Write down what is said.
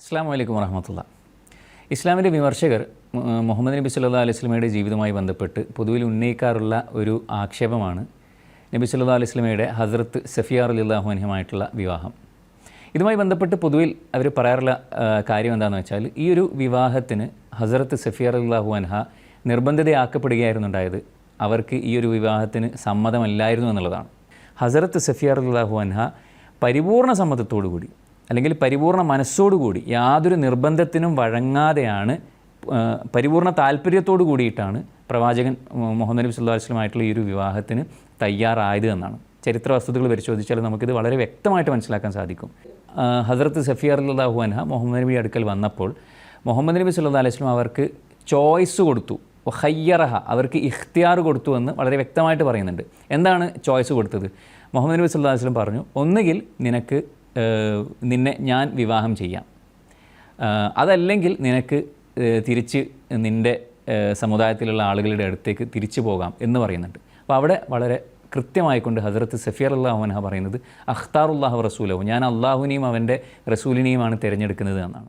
അസ്സാം വലൈക്കും വറഹമത്തുള്ള. ഇസ്ലാമിന്റെ വിമർശകർ മുഹമ്മദ് നബി സല്ലാ അലൈഹി സ്വലമയുടെ ജീവിതവുമായി ബന്ധപ്പെട്ട് പൊതുവിൽ ഉന്നയിക്കാറുള്ള ഒരു ആക്ഷേപമാണ് നബി സല്ലാ അലൈഹി സ്വലമയുടെ ഹസ്രത്ത് സഫിയാർ അലിള്ളാഹുഅനഹുമായിട്ടുള്ള വിവാഹം. ഇതുമായി ബന്ധപ്പെട്ട് പൊതുവിൽ അവർ പറയാറുള്ള കാര്യം എന്താണെന്ന് വെച്ചാൽ ഈ ഒരു വിവാഹത്തിന് ഹസ്രത്ത് സഫിയാർ അലിള്ളാഹു അൻഹ നിർബന്ധിതയാക്കപ്പെടുകയായിരുന്നു ഉണ്ടായത് അവർക്ക് ഈ ഒരു വിവാഹത്തിന് സമ്മതമല്ലായിരുന്നു എന്നുള്ളതാണ്. ഹസ്രത്ത് സഫിയാർ അലിള്ളാഹു അൻഹ പരിപൂർണ സമ്മതത്തോടു കൂടി അല്ലെങ്കിൽ പരിപൂർണ മനസ്സോടുകൂടി യാതൊരു നിർബന്ധത്തിനും വഴങ്ങാതെയാണ് പരിപൂർണ താല്പര്യത്തോടു കൂടിയിട്ടാണ് പ്രവാചകൻ മുഹമ്മദ് നബി സുല്ലാ അലൈഹി വസല്ലമയായിട്ടുള്ള ഈ ഒരു വിവാഹത്തിന് തയ്യാറായത് എന്നാണ്. ചരിത്ര വസ്തുതകൾ പരിശോധിച്ചാൽ നമുക്കിത് വളരെ വ്യക്തമായിട്ട് മനസ്സിലാക്കാൻ സാധിക്കും. ഹസരത്ത് സഫിയാർ അള്ളാഹു അൻഹ മുഹമ്മദ് നബി അടുക്കൽ വന്നപ്പോൾ മുഹമ്മദ് നബി സുല്ലാ അലൈഹി വസല്ലം അവർക്ക് ചോയ്സ് കൊടുത്തു. ഹയ്യറഹ അവർക്ക് ഇഖ്തിയാർ കൊടുത്തു എന്ന് വളരെ വ്യക്തമായിട്ട് പറയുന്നുണ്ട്. എന്താണ് ചോയ്സ് കൊടുത്തത്? മുഹമ്മദ് നബി സുല്ലാ വസല്ലം പറഞ്ഞു ഒന്നുകിൽ നിനക്ക് നിന്നെ ഞാൻ വിവാഹം ചെയ്യാം. അതല്ലെങ്കിൽ നിനക്ക് തിരിച്ച് നിന്റെ സമുദായത്തിലുള്ള ആളുകളുടെ അടുത്തേക്ക് തിരിച്ചു പോകാം എന്ന് പറയുന്നുണ്ട്. അപ്പോൾ അവിടെ വളരെ കൃത്യമായിക്കൊണ്ട് ഹസരത്ത് സഫിയർ അള്ളാഹുനഹ പറയുന്നത് അഖ്താറുല്ലാഹു റസൂലഹു. ഞാൻ അള്ളാഹുവിനെയും അവന്റെ റസൂലിനെയുമാണ് തിരഞ്ഞെടുക്കുന്നത് എന്നാണ്.